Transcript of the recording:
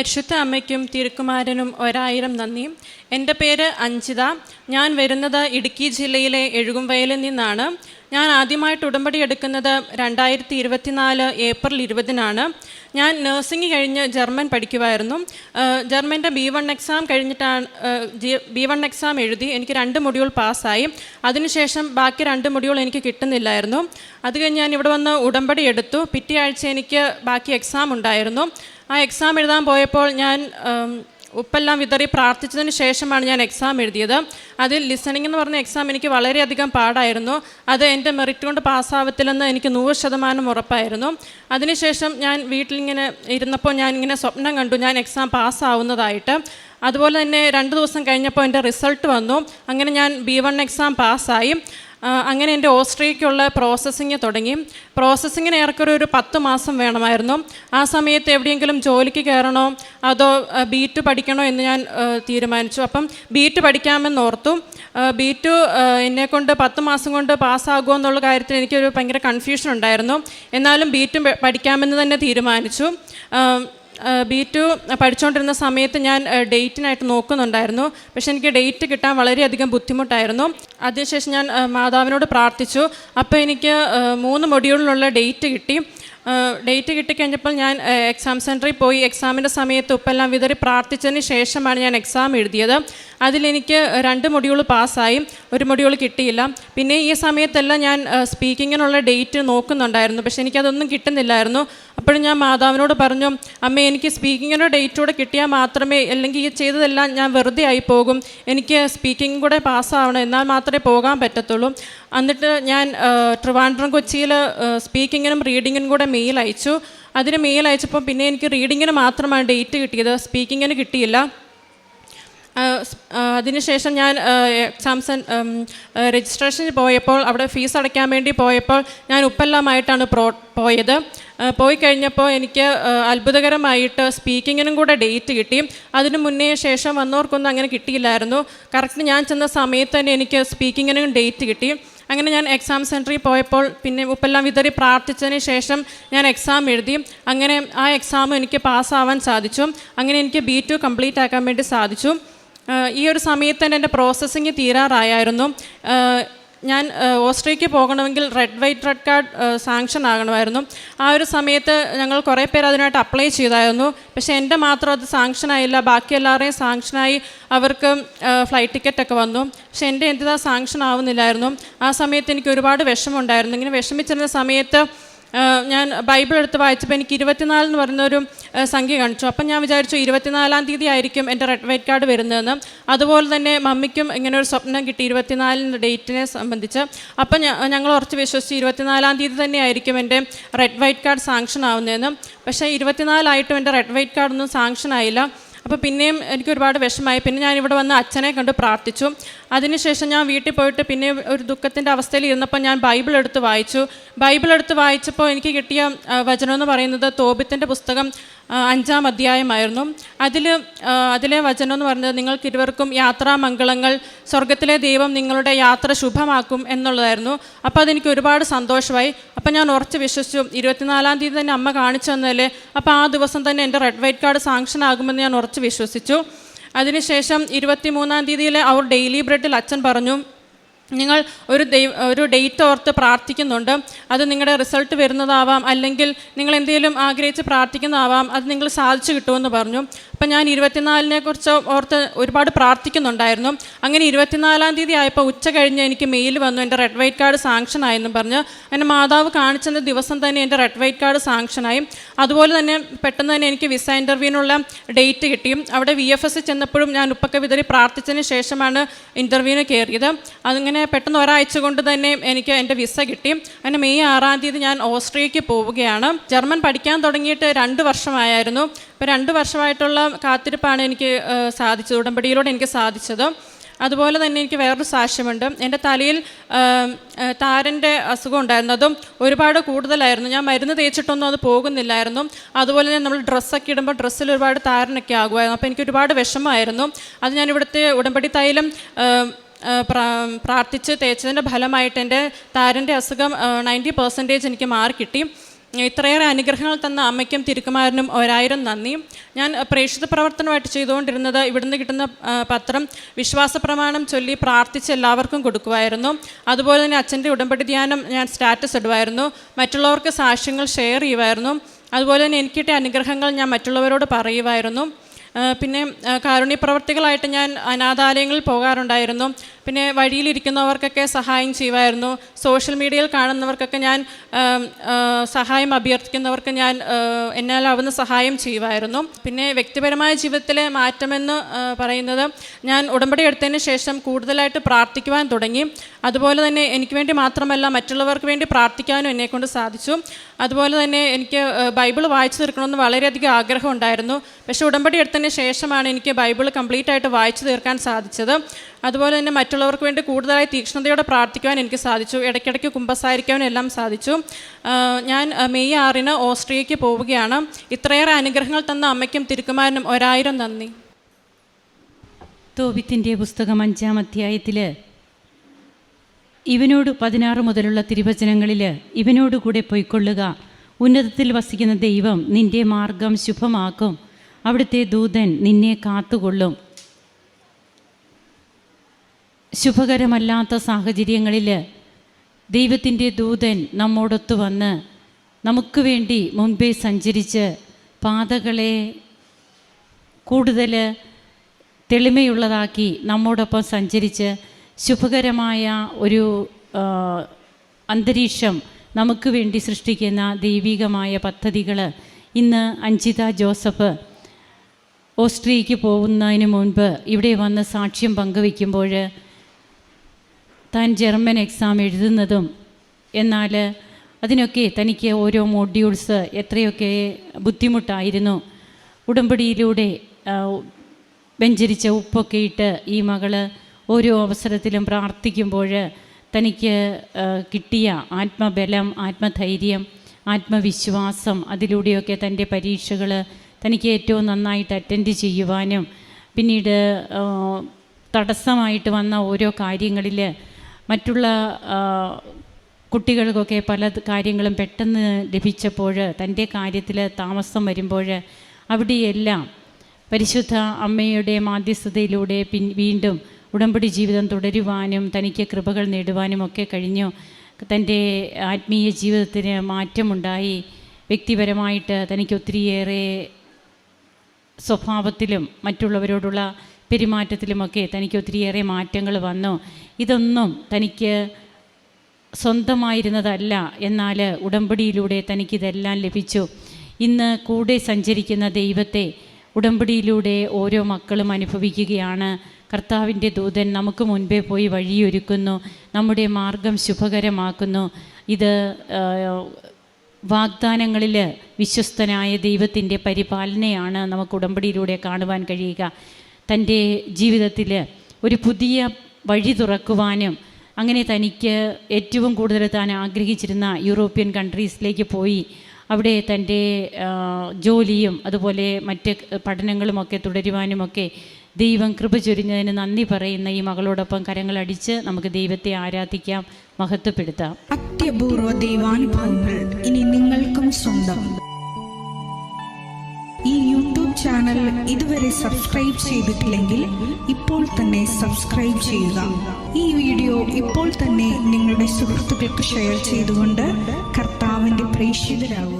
പരിശുദ്ധ അമ്മയ്ക്കും തിരുക്കുമാരനും ഒരായിരം നന്ദി. എന്റെ പേര് അഞ്ചിത ഞാൻ വരുന്നത് ഇടുക്കി ജില്ലയിലെ എഴുകുംവയലിൽ നിന്നാണ്. ഞാൻ ആദ്യമായിട്ട് ഉടമ്പടി എടുക്കുന്നത് രണ്ടായിരത്തി ഇരുപത്തിനാല് ഏപ്രിൽ ഇരുപതിനാണ്. ഞാൻ നഴ്സിംഗ് കഴിഞ്ഞ് ജർമ്മൻ പഠിക്കുമായിരുന്നു ജർമ്മന്റെ ബി വൺ എക്സാം കഴിഞ്ഞിട്ടാണ് ബി വൺ എക്സാം എഴുതി എനിക്ക് രണ്ട് മൊഡ്യൂൾ പാസ്സായി. അതിനുശേഷം ബാക്കി രണ്ട് മൊഡ്യൂൾ എനിക്ക് കിട്ടുന്നില്ലായിരുന്നു. അത് കഴിഞ്ഞ് ഞാൻ ഇവിടെ വന്ന് ഉടമ്പടി എടുത്തു. പിറ്റേ ആഴ്ച എനിക്ക് ബാക്കി എക്സാം ഉണ്ടായിരുന്നു. ആ എക്സാം എഴുതാൻ പോയപ്പോൾ ഞാൻ ഉപ്പെല്ലാം വിതറി പ്രാർത്ഥിച്ചതിന് ശേഷമാണ് ഞാൻ എക്സാം എഴുതിയത്. അതിൽ ലിസണിംഗ് എന്ന് പറഞ്ഞ എക്സാം എനിക്ക് വളരെയധികം പാടായിരുന്നു. അത് എന്റെ മെറിറ്റ് കൊണ്ട് പാസ്സാവത്തില്ലെന്ന് എനിക്ക് നൂറ് ശതമാനം ഉറപ്പായിരുന്നു. അതിനുശേഷം ഞാൻ വീട്ടിലിങ്ങനെ ഇരുന്നപ്പോൾ ഞാൻ ഇങ്ങനെ സ്വപ്നം കണ്ടു. ഞാൻ എക്സാം പാസ്സാവുന്നതായിട്ട്. അതുപോലെ തന്നെ രണ്ട് ദിവസം കഴിഞ്ഞപ്പോൾ എന്റെ റിസൾട്ട് വന്നു. അങ്ങനെ ഞാൻ ബി വൺ എക്സാം പാസ്സായി. അങ്ങനെ എന്റെ ഓസ്ട്രിയയ്ക്കുള്ള പ്രോസസ്സിങ് തുടങ്ങി. പ്രോസസ്സിങ്ങിന് ഏറെക്കുറെ ഒരു പത്ത് മാസം വേണമായിരുന്നു. ആ സമയത്ത് എവിടെയെങ്കിലും ജോലിക്ക് കയറണോ അതോ ബി ടു പഠിക്കണോ എന്ന് ഞാൻ തീരുമാനിച്ചു. അപ്പം ബി ടു പഠിക്കാമെന്ന് ഓർത്തു. ബി ടു എന്നെ കൊണ്ട് പത്ത് മാസം കൊണ്ട് പാസ്സാകുമോ എന്നുള്ള കാര്യത്തിൽ എനിക്കൊരു ഭയങ്കര കൺഫ്യൂഷൻ ഉണ്ടായിരുന്നു. എന്നാലും ബി ടു പഠിക്കാമെന്ന് തന്നെ തീരുമാനിച്ചു. ബി ടു പഠിച്ചുകൊണ്ടിരുന്ന സമയത്ത് ഞാൻ ഡേറ്റിനായിട്ട് നോക്കുന്നുണ്ടായിരുന്നു. പക്ഷെ എനിക്ക് ഡേറ്റ് കിട്ടാൻ വളരെയധികം ബുദ്ധിമുട്ടായിരുന്നു. അതിനുശേഷം ഞാൻ മാതാവിനോട് പ്രാർത്ഥിച്ചു. അപ്പോൾ എനിക്ക് മൂന്ന് മൊഡ്യൂളിലുള്ള ഡേറ്റ് കിട്ടി. ഡേറ്റ് കിട്ടിക്കഴിഞ്ഞപ്പോൾ ഞാൻ എക്സാം സെന്ററിൽ പോയി. എക്സാമിന്റെ സമയത്ത് ഉപ്പെല്ലാം വിതറി പ്രാർത്ഥിച്ചതിന് ശേഷമാണ് ഞാൻ എക്സാം എഴുതിയത്. അതിലെനിക്ക് രണ്ട് മൊഡ്യൂൾ പാസ്സായി ഒരു മൊഡ്യൂൾ കിട്ടിയില്ല. പിന്നെ ഈ സമയത്തെല്ലാം ഞാൻ സ്പീക്കിങ്ങിനുള്ള ഡേറ്റ് നോക്കുന്നുണ്ടായിരുന്നു പക്ഷെ എനിക്കതൊന്നും കിട്ടുന്നില്ലായിരുന്നു. അപ്പോഴും ഞാൻ മാതാവിനോട് പറഞ്ഞു അമ്മ എനിക്ക് സ്പീക്കിങ്ങിന്റെ ഡേറ്റ് കൂടെ കിട്ടിയാൽ മാത്രമേ അല്ലെങ്കിൽ ഈ ചെയ്തതെല്ലാം ഞാൻ വെറുതെ ആയി പോകും. എനിക്ക് സ്പീക്കിംഗ് കൂടെ പാസ്സാവണം എന്നാൽ മാത്രമേ പോകാൻ പറ്റത്തുള്ളൂ. എന്നിട്ട് ഞാൻ ട്രിവാൻഡ്രം കൊച്ചിയിൽ സ്പീക്കിങ്ങിനും റീഡിങ്ങിനും കൂടെ മെയിൽ അയച്ചു. അതിന് മെയിൽ അയച്ചപ്പോൾ പിന്നെ എനിക്ക് റീഡിങ്ങിന് മാത്രമാണ് ഡേറ്റ് കിട്ടിയത് സ്പീക്കിങ്ങിന് കിട്ടിയില്ല. അതിനുശേഷം ഞാൻ എക്സാംസ് രജിസ്ട്രേഷന് പോയപ്പോൾ അവിടെ ഫീസ് അടയ്ക്കാൻ വേണ്ടി പോയപ്പോൾ ഞാൻ ഉപ്പെല്ലാമായിട്ടാണ് പ്രോ പോയത്. പോയി കഴിഞ്ഞപ്പോൾ എനിക്ക് അത്ഭുതകരമായിട്ട് സ്പീക്കിങ്ങിനും കൂടെ ഡേറ്റ് കിട്ടി. അതിന് മുന്നേ ശേഷം വന്നവർക്കൊന്നും അങ്ങനെ കിട്ടിയില്ലായിരുന്നു. കറക്റ്റ് ഞാൻ ചെന്ന സമയത്ത് തന്നെ എനിക്ക് സ്പീക്കിങ്ങിനും ഡേറ്റ് കിട്ടി. അങ്ങനെ ഞാൻ എക്സാം സെന്ററിൽ പോയപ്പോൾ പിന്നെ ഉപ്പെല്ലാം വിതറി പ്രാർത്ഥിച്ചതിന് ശേഷം ഞാൻ എക്സാം എഴുതി. അങ്ങനെ ആ എക്സാം എനിക്ക് പാസ്സാവാൻ സാധിച്ചു. അങ്ങനെ എനിക്ക് ബി ടു കംപ്ലീറ്റ് ആക്കാൻ വേണ്ടി സാധിച്ചു. ഈ ഒരു സമയത്ത് തന്നെ എന്റെ പ്രോസസ്സിങ് തീരാറായായിരുന്നു ഞാൻ ഓസ്ട്രേലിയക്ക് പോകണമെങ്കിൽ red white red card sanction ആകണമായിരുന്നു. ആ ഒരു സമയത്ത് ഞങ്ങൾ കുറേ പേർ അതിനായിട്ട് അപ്ലൈ ചെയ്തായിരുന്നു. പക്ഷേ എന്റെ മാത്രം അത് സാങ്ഷൻ ആയില്ല. ബാക്കി എല്ലാവരെയും സാങ്ഷനായി അവർക്ക് ഫ്ലൈറ്റ് ടിക്കറ്റ് ഒക്കെ വന്നു. പക്ഷേ എന്റെ എന്തിനാ സാങ്ഷൻ ആവുന്നില്ലായിരുന്നു. ആ സമയത്ത് എനിക്ക് ഒരുപാട് വിഷമമുണ്ടായിരുന്നു. ഇങ്ങനെ വിഷമിച്ചിരുന്ന സമയത്ത് ഞാൻ ബൈബിൾ എടുത്ത് വായിച്ചപ്പോൾ എനിക്ക് ഇരുപത്തിനാല് എന്ന് പറയുന്നൊരു സംഖ്യ കാണിച്ചു. അപ്പം ഞാൻ വിചാരിച്ചു ഇരുപത്തിനാലാം തീയതി ആയിരിക്കും എന്റെ റെഡ് വൈറ്റ് കാർഡ് വരുന്നതെന്ന്. അതുപോലെ തന്നെ മമ്മിക്കും ഇങ്ങനെ ഒരു സ്വപ്നം കിട്ടി ഇരുപത്തിനാലിന്റെ ഡേറ്റിനെ സംബന്ധിച്ച്. അപ്പം ഞങ്ങൾ ഉറച്ച് വിശ്വസിച്ച് ഇരുപത്തിനാലാം തീയതി തന്നെ ആയിരിക്കും എന്റെ റെഡ് വൈറ്റ് കാർഡ് സാങ്ഷൻ ആവുന്നതെന്ന്. പക്ഷേ ഇരുപത്തിനാലായിട്ടും എന്റെ റെഡ് വൈറ്റ് കാർഡൊന്നും സാങ്ഷൻ ആയില്ല. അപ്പോൾ പിന്നെയും എനിക്ക് ഒരുപാട് വിഷമമായി. പിന്നെ ഞാൻ ഇവിടെ വന്ന് അച്ഛനെ കണ്ട് പ്രാർത്ഥിച്ചു. അതിനുശേഷം ഞാൻ വീട്ടിൽ പോയിട്ട് പിന്നെ ഒരു ദുഃഖത്തിന്റെ അവസ്ഥയിൽ ഇരുന്നപ്പോൾ ഞാൻ ബൈബിൾ എടുത്ത് വായിച്ചു. ബൈബിൾ എടുത്ത് വായിച്ചപ്പോൾ എനിക്ക് കിട്ടിയ വചനം എന്ന് പറയുന്നത് തോബിത്തിന്റെ പുസ്തകം അഞ്ചാം അധ്യായമായിരുന്നു. അതിൽ അതിലെ വചനം എന്ന് പറഞ്ഞത് നിങ്ങൾക്ക് ഇരുവർക്കും യാത്രാമംഗളങ്ങൾ സ്വർഗത്തിലെ ദൈവം നിങ്ങളുടെ യാത്ര ശുഭമാക്കും എന്നുള്ളതായിരുന്നു. അപ്പോൾ അതെനിക്ക് ഒരുപാട് സന്തോഷമായി. അപ്പോൾ ഞാൻ ഉറച്ച് വിശ്വസിച്ചു ഇരുപത്തിനാലാം തീയതി തന്നെ അമ്മ കാണിച്ചു തന്നല്ലേ അപ്പോൾ ആ ദിവസം തന്നെ എന്റെ റെഡ് വൈറ്റ് കാർഡ് സാങ്ഷൻ ആകുമെന്ന് ഞാൻ ഉറച്ച് വിശ്വസിച്ചു. അതിനുശേഷം ഇരുപത്തി മൂന്നാം തീയതിയിലെ അവർ ഡെയിലി ബ്രെഡിൽ അച്ഛൻ പറഞ്ഞു നിങ്ങൾ ഒരു ദൈവ ഒരു ഡേറ്റ് ഓർത്ത് പ്രാർത്ഥിക്കുന്നുണ്ട് അത് നിങ്ങളുടെ റിസൾട്ട് വരുന്നതാവാം അല്ലെങ്കിൽ നിങ്ങൾ എന്തെങ്കിലും ആഗ്രഹിച്ച് പ്രാർത്ഥിക്കുന്നതാവാം അത് നിങ്ങൾ സാധിച്ചു കിട്ടുമെന്ന് പറഞ്ഞു. അപ്പം ഞാൻ ഇരുപത്തിനാലിനെ കുറിച്ച് ഓർത്ത് ഒരുപാട് പ്രാർത്ഥിക്കുന്നുണ്ടായിരുന്നു. അങ്ങനെ ഇരുപത്തിനാലാം തീയതി ആയപ്പോൾ ഉച്ച കഴിഞ്ഞ് എനിക്ക് മെയിൽ വന്നു എന്റെ റെഡ് വൈറ്റ് കാർഡ് സാങ്ഷൻ ആയെന്ന് പറഞ്ഞ്. എന്റെ മാതാവ് കാണിച്ചെന്ന ദിവസം തന്നെ എന്റെ റെഡ് വൈറ്റ് കാർഡ് സാങ്ഷനായി അതുപോലെ തന്നെ പെട്ടെന്ന് തന്നെ എനിക്ക് വിസ ഇന്റർവ്യൂവിനുള്ള ഡേറ്റ് കിട്ടി. അവിടെ വി എഫ് എസ് ചെന്നപ്പോഴും ഞാൻ ഉപ്പൊക്കെ വിതറി പ്രാർത്ഥിച്ചതിന് ശേഷമാണ് ഇന്റർവ്യൂവിന് കയറിയത്. അതിങ്ങനെ പെട്ടെന്ന് ഒരാഴ്ച കൊണ്ട് തന്നെ എനിക്ക് എന്റെ വിസ കിട്ടി. അങ്ങനെ മെയ് ആറാം തീയതി ഞാൻ ഓസ്ട്രിയയ്ക്ക് പോവുകയാണ്. ജർമ്മൻ പഠിക്കാൻ തുടങ്ങിയിട്ട് രണ്ട് വർഷമായിരുന്നു. അപ്പോൾ രണ്ട് വർഷമായിട്ടുള്ള കാത്തിരിപ്പാണ് എനിക്ക് സാധിച്ചത് ഉടമ്പടിയിലൂടെ എനിക്ക് സാധിച്ചത്. അതുപോലെ തന്നെ എനിക്ക് വേറൊരു സാക്ഷ്യമുണ്ട്. എന്റെ തലയിൽ താരന്റെ അസുഖം ഉണ്ടായിരുന്നു അതും ഒരുപാട് കൂടുതലായിരുന്നു. ഞാൻ മരുന്ന് തേച്ചിട്ടൊന്നും അത് പോകുന്നില്ലായിരുന്നു. അതുപോലെ തന്നെ നമ്മൾ ഡ്രസ്സൊക്കെ ഇടുമ്പോൾ ഡ്രസ്സിൽ ഒരുപാട് താരനൊക്കെ ആകുമായിരുന്നു. അപ്പോൾ എനിക്ക് ഒരുപാട് വിഷമമായിരുന്നു. അത് ഞാൻ ഇവിടുത്തെ ഉടമ്പടി തൈലം പ്രാർത്ഥിച്ച് തേച്ചതിന്റെ ഫലമായിട്ട് എന്റെ താരന്റെ അസുഖം നയന്റി പെർസെന്റേജ് എനിക്ക് മാർക്ക് കിട്ടി. ഇത്രയേറെ അനുഗ്രഹങ്ങൾ തന്ന അമ്മയ്ക്കും തിരുക്കുമാരനും ഒരായിരം നന്ദി. ഞാൻ പ്രേക്ഷിത പ്രവർത്തനമായിട്ട് ചെയ്തുകൊണ്ടിരുന്നത് ഇവിടുന്ന് കിട്ടുന്ന പത്രം വിശ്വാസ പ്രമാണം ചൊല്ലി പ്രാർത്ഥിച്ച് എല്ലാവർക്കും കൊടുക്കുമായിരുന്നു. അതുപോലെ തന്നെ അച്ഛന്റെ ഉടമ്പടി ധ്യാനം ഞാൻ സ്റ്റാറ്റസ് ഇടുമായിരുന്നു. മറ്റുള്ളവർക്ക് സാക്ഷ്യങ്ങൾ ഷെയർ ചെയ്യുമായിരുന്നു. അതുപോലെ തന്നെ എനിക്കിട്ട അനുഗ്രഹങ്ങൾ ഞാൻ മറ്റുള്ളവരോട് പറയുമായിരുന്നു. പിന്നെ കാരുണ്യപ്രവർത്തികളായിട്ട് കാരുണ്യ പ്രവർത്തികളായിട്ട് ഞാൻ അനാഥാലയങ്ങളിൽ പോകാറുണ്ടായിരുന്നു. പിന്നെ വഴിയിലിരിക്കുന്നവർക്കൊക്കെ സഹായം ചെയ്യുമായിരുന്നു. സോഷ്യൽ മീഡിയയിൽ കാണുന്നവർക്കൊക്കെ ഞാൻ സഹായം അഭ്യർത്ഥിക്കുന്നവർക്ക് ഞാൻ എന്നാലാവുന്ന സഹായം ചെയ്യുമായിരുന്നു. പിന്നെ വ്യക്തിപരമായ ജീവിതത്തിലെ മാറ്റമെന്ന് പറയുന്നത് ഞാൻ ഉടമ്പടി എടുത്തതിന് ശേഷം കൂടുതലായിട്ട് പ്രാർത്ഥിക്കുവാൻ തുടങ്ങി. അതുപോലെ തന്നെ എനിക്ക് വേണ്ടി മാത്രമല്ല മറ്റുള്ളവർക്ക് വേണ്ടി പ്രാർത്ഥിക്കാനും എന്നെക്കൊണ്ട് സാധിച്ചു. അതുപോലെ തന്നെ എനിക്ക് ബൈബിൾ വായിച്ചു തീർക്കണമെന്ന് വളരെയധികം ആഗ്രഹമുണ്ടായിരുന്നു പക്ഷേ ഉടമ്പടി എടുത്തതിന് ശേഷമാണ് എനിക്ക് ബൈബിൾ കംപ്ലീറ്റ് ആയിട്ട് വായിച്ചു തീർക്കാൻ സാധിച്ചത്. അതുപോലെ തന്നെ മറ്റുള്ളവർക്ക് വേണ്ടി കൂടുതലായി തീക്ഷ്ണതയോടെ പ്രാർത്ഥിക്കുവാൻ എനിക്ക് സാധിച്ചു. ഇടയ്ക്കിടയ്ക്ക് കുമ്പസാരിക്കാനും എല്ലാം സാധിച്ചു. ഞാൻ മെയ് ആറിന് ഓസ്ട്രിയയ്ക്ക് പോവുകയാണ്. ഇത്രയേറെ അനുഗ്രഹങ്ങൾ തന്ന അമ്മയ്ക്കും തിരുക്കുമാരനും ഒരായിരം നന്ദി. തോബിത്തിന്റെ പുസ്തകം അഞ്ചാം അധ്യായത്തിൽ ഇവനോട് പതിനാറ് മുതലുള്ള തിരുവചനങ്ങളിൽ ഇവനോട് കൂടെ പൊയ്ക്കൊള്ളുക. ഉന്നതത്തിൽ വസിക്കുന്ന ദൈവം നിന്റെ മാർഗം ശുഭമാക്കും. അവിടുത്തെ ദൂതൻ നിന്നെ കാത്തുകൊള്ളും. ശുഭകരമല്ലാത്ത സാഹചര്യങ്ങളിൽ ദൈവത്തിന്റെ ദൂതൻ നമ്മോടൊത്ത് വന്ന് നമുക്ക് വേണ്ടി മുൻപേ സഞ്ചരിച്ച് പാതകളെ കൂടുതൽ തെളിമയുള്ളതാക്കി നമ്മോടൊപ്പം സഞ്ചരിച്ച് ശുഭകരമായ ഒരു അന്തരീക്ഷം നമുക്ക് വേണ്ടി സൃഷ്ടിക്കുന്ന ദൈവികമായ പദ്ധതികൾ ഇന്ന് അഞ്ചിത ജോസഫ് ഓസ്ട്രിയയ്ക്ക് പോകുന്നതിന് മുൻപ് ഇവിടെ വന്ന് സാക്ഷ്യം പങ്കുവയ്ക്കുമ്പോൾ താൻ ജർമ്മൻ എക്സാം എഴുതുന്നതും എന്നാൽ അതിനൊക്കെ തനിക്ക് ഓരോ മോഡ്യൂൾസ് എത്രയൊക്കെ ബുദ്ധിമുട്ടായിരുന്നു. ഉടമ്പടിയിലൂടെ വെഞ്ചരിച്ച ഉപ്പൊക്കെ ഇട്ട് ഈ മകൾ ഓരോ അവസരത്തിലും പ്രാർത്ഥിക്കുമ്പോൾ തനിക്ക് കിട്ടിയ ആത്മബലം ആത്മധൈര്യം ആത്മവിശ്വാസം അതിലൂടെയൊക്കെ തന്റെ പരീക്ഷകൾ തനിക്ക് ഏറ്റവും നന്നായിട്ട് അറ്റൻഡ് ചെയ്യുവാനും പിന്നീട് തടസ്സമായിട്ട് വന്ന ഓരോ കാര്യങ്ങളിൽ മറ്റുള്ള കുട്ടികൾക്കൊക്കെ പല കാര്യങ്ങളും പെട്ടെന്ന് ലഭിച്ചപ്പോൾ തന്റെ കാര്യത്തിൽ താമസം വരുമ്പോൾ അവിടെയെല്ലാം പരിശുദ്ധ അമ്മയുടെ മാധ്യസ്ഥതയിലൂടെ പിൻ വീണ്ടും ഉടമ്പടി ജീവിതം തുടരുവാനും തനിക്ക് കൃപകൾ നേടുവാനും ഒക്കെ കഴിഞ്ഞു. തന്റെ ആത്മീയ ജീവിതത്തിന് മാറ്റമുണ്ടായി. വ്യക്തിപരമായിട്ട് തനിക്ക് ഒത്തിരിയേറെ സ്വഭാവത്തിലും മറ്റുള്ളവരോടുള്ള പെരുമാറ്റത്തിലുമൊക്കെ തനിക്ക് ഒത്തിരിയേറെ മാറ്റങ്ങൾ വന്നു. ഇതൊന്നും തനിക്ക് സ്വന്തമായിരുന്നതല്ല. എന്നാൽ ഉടമ്പടിയിലൂടെ തനിക്കിതെല്ലാം ലഭിച്ചു. ഇന്ന് കൂടെ സഞ്ചരിക്കുന്ന ദൈവത്തെ ഉടമ്പടിയിലൂടെ ഓരോ മക്കളും അനുഭവിക്കുകയാണ്. കർത്താവിന്റെ ദൂതൻ നമുക്ക് മുൻപേ പോയി വഴിയൊരുക്കുന്നു. നമ്മുടെ മാർഗം ശുഭകരമാക്കുന്നു. ഇത് വാഗ്ദാനങ്ങളിൽ വിശ്വസ്തനായ ദൈവത്തിന്റെ പരിപാലനയാണ് നമുക്ക് ഉടമ്പടിയിലൂടെ കാണുവാൻ കഴിയുക. തന്റെ ജീവിതത്തിൽ ഒരു പുതിയ വഴി തുറക്കുവാനും അങ്ങനെ തനിക്ക് ഏറ്റവും കൂടുതൽ താൻ ആഗ്രഹിച്ചിരുന്ന യൂറോപ്യൻ കൺട്രീസിലേക്ക് പോയി. അവിടെ തന്റെ ജോലിയും അതുപോലെ മറ്റ് പഠനങ്ങളുമൊക്കെ തുടരുവാനുമൊക്കെ ദൈവം കൃപ ചൊരിഞ്ഞതിന് നന്ദി പറയുന്ന ഈ മകളോടൊപ്പം കരങ്ങളടിച്ച് നമുക്ക് ദൈവത്തെ ആരാധിക്കാം മഹത്വപ്പെടുത്താം. അത്യപൂർവ ദൈവാനുഭവങ്ങൾ ഇനി നിങ്ങൾക്കും സ്വന്തം. ഈ യൂട്യൂബ് ചാനൽ ഇതുവരെ സബ്സ്ക്രൈബ് ചെയ്തിട്ടില്ലെങ്കിൽ ഇപ്പോൾ തന്നെ സബ്സ്ക്രൈബ് ചെയ്യുക. ഈ വീഡിയോ ഇപ്പോൾ തന്നെ നിങ്ങളുടെ സുഹൃത്തുക്കൾക്ക് ഷെയർ ചെയ്തുകൊണ്ട് കർത്താവിന്റെ പ്രേക്ഷിതരാകുക.